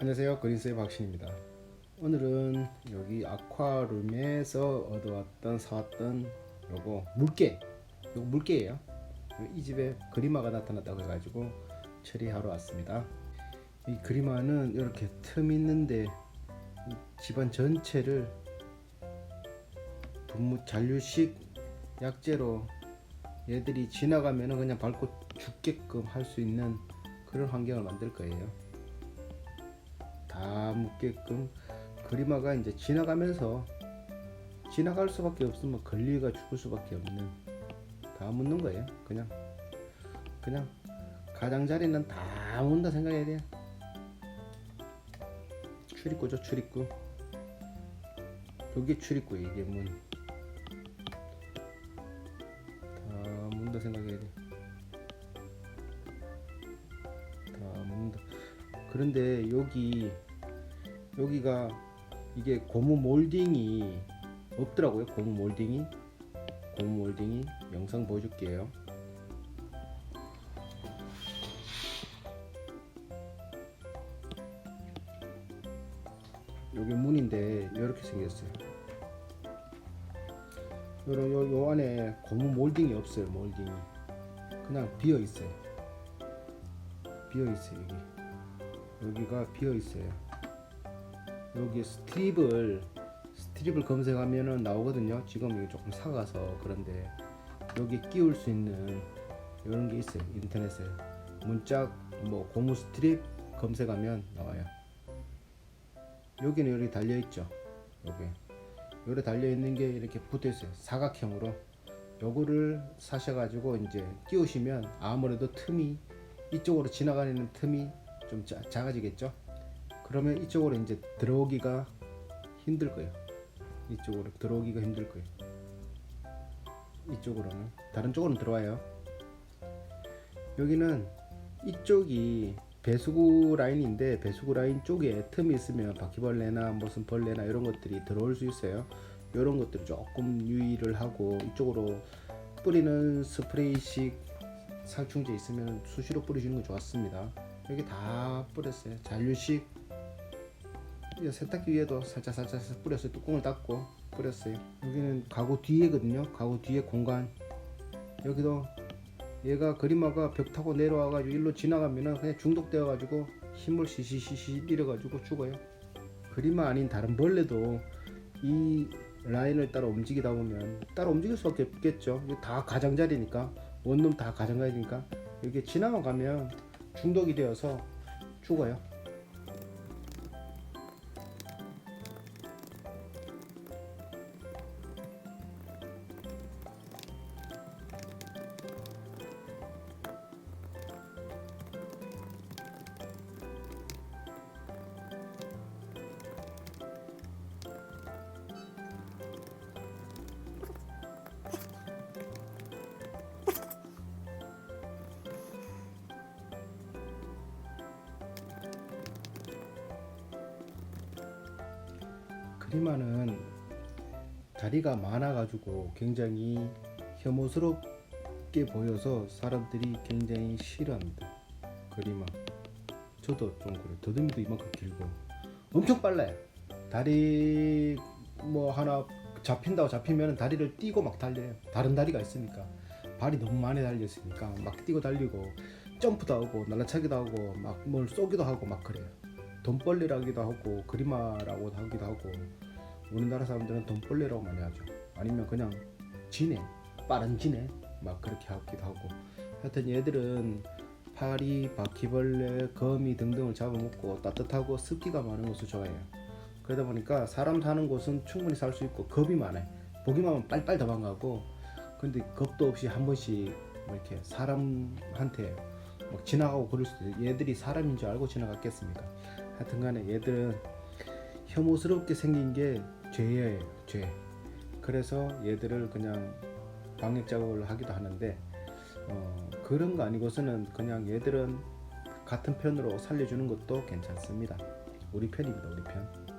안녕하세요. 그린스의 박신입니다. 오늘은 여기 아쿠아룸에서 얻어왔던 사왔던 요거 물개 요거 물개예요. 이 집에 그리마가 나타났다고 해가지고 처리하러 왔습니다. 이 그리마는 이렇게 틈 있는데 이 집안 전체를 분무 잔류식 약재로 얘들이 지나가면은 그냥 밟고 죽게끔 할 수 있는 그런 환경을 만들 거예요 다 묻게끔 그리마가 이제 지나가면서 지나갈 수밖에 없으면 걸리가 죽을 수밖에 없는 다 묻는 거예요. 그냥 그냥 가장자리는 다 묻는다 생각해야 돼요. 출입구죠 출입구. 여기 출입구 이게 문. 그런데 여기 여기가 이게 고무 몰딩이 없더라고요. 고무 몰딩이 고무 몰딩이 영상 보여줄게요. 여기 문인데 이렇게 생겼어요. 요, 요, 요 안에 고무 몰딩이 없어요. 몰딩이 그냥 비어 있어요. 비어 있어요 여기. 여기가 비어 있어요. 여기 스트립을 스트립을 검색하면은 나오거든요. 지금 여기 조금 사가서 그런데 여기 끼울 수 있는 이런 게 있어요. 인터넷에 문짝 뭐 고무 스트립 검색하면 나와요. 여기는 여기 달려 있죠. 여기 여기 달려 있는 게 이렇게 붙어 있어요. 사각형으로 요거를 사셔 가지고 이제 끼우시면 아무래도 틈이 이쪽으로 지나가는 틈이 좀 자, 작아지겠죠. 그러면 이쪽으로 이제 들어오기가 힘들 거예요. 이쪽으로 들어오기가 힘들 거예요. 이쪽으로는 다른 쪽으로는 들어와요. 여기는 이쪽이 배수구 라인인데 배수구 라인 쪽에 틈이 있으면 바퀴벌레나 무슨 벌레나 이런 것들이 들어올 수 있어요. 이런 것들을 조금 유의를 하고 이쪽으로 뿌리는 스프레이식 살충제 있으면 수시로 뿌리시는 거 좋았습니다. 여기 다 뿌렸어요. 잔류식 이 세탁기 위에도 살짝 살짝 뿌렸어요. 뚜껑을 닫고 뿌렸어요. 여기는 가구 뒤에거든요. 가구 뒤에 공간. 여기도 얘가 그림마가 벽 타고 내려와가지고 일로 지나가면은 그냥 중독되어가지고 힘을 시시시시 밀어가지고 죽어요. 그림마 아닌 다른 벌레도 이 라인을 따라 움직이다 보면 따라 움직일 수밖에 없겠죠. 다 가장자리니까 원룸 다 가장자리니까 여기 지나만 가면 중독이 되어서 죽어요. 그리마는 다리가 많아가지고 굉장히 혐오스럽게 보여서 사람들이 굉장히 싫어합니다. 그리마. 저도 좀 그래. 더듬이도 이만큼 길고 엄청 빨라요. 다리 뭐 하나 잡힌다고 잡히면 다리를 띄고 막 달려요. 다른 다리가 있으니까 발이 너무 많이 달려 있으니까 막 뛰고 달리고 점프도 하고 날라차기도 하고 막 뭘 쏘기도 하고 막 그래요. 돈벌레라기도 하고 그리마라고 하기도 하고 우리나라 사람들은 돈벌레라고 많이 하죠. 아니면 그냥 지네, 빠른 지네 막 그렇게 하기도 하고. 하여튼 얘들은 파리, 바퀴벌레, 거미 등등을 잡아먹고 따뜻하고 습기가 많은 곳을 좋아해요. 그러다 보니까 사람 사는 곳은 충분히 살 수 있고 겁이 많아요. 보기만 하면 빨빨 도망가고 근데 겁도 없이 한 번씩 뭐 이렇게 사람한테 막 지나가고 그럴 수도. 얘들이 사람인 줄 알고 지나갔겠습니까? 하여튼간에 얘들은 혐오스럽게 생긴 게 죄예요, 죄. 그래서 얘들을 그냥 방역 작업을 하기도 하는데 어, 그런 거 아니고서는 그냥 얘들은 같은 편으로 살려주는 것도 괜찮습니다. 우리 편입니다, 우리 편.